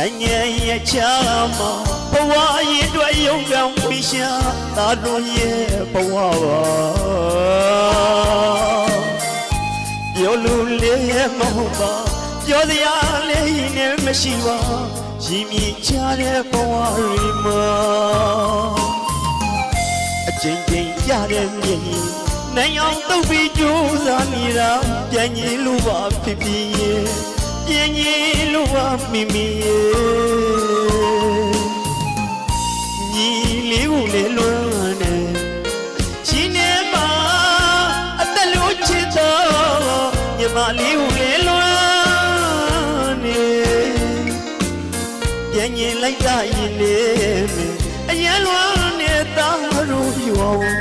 နိုင်ငံရဲ့ချာမဘဝရင်အတွက်ရုံကောင်းဝိရှာသာတို့ရဲ့ဘဝပါပြောလို့လည်းမဟုတ်ပါပြောစရာလည်းနဲ့မရှိပါရင်မြင့်ချတဲ့ဘဝတွေမှာအချိန်ချင်းကြတဲ့မြေကြီးနိုင်အောင်တုတ်ပြီးကြိုးစားနေတာပြန်ကြီးလို့ပါဖြစ်ဖြစ်ရဲ့ ပြန်ကြီးလို့ပါမိမိရဲ့ညီလေးကိုလေလွမ်းနေရှင်နေပါအသက်လို့ချစ်တော့ညီမလေးကိုလေလွမ်းနေပြန်ရင်လိုက်တာရင်လေမယ်အရန်လွမ်းနေတာတို့ရွာဝင်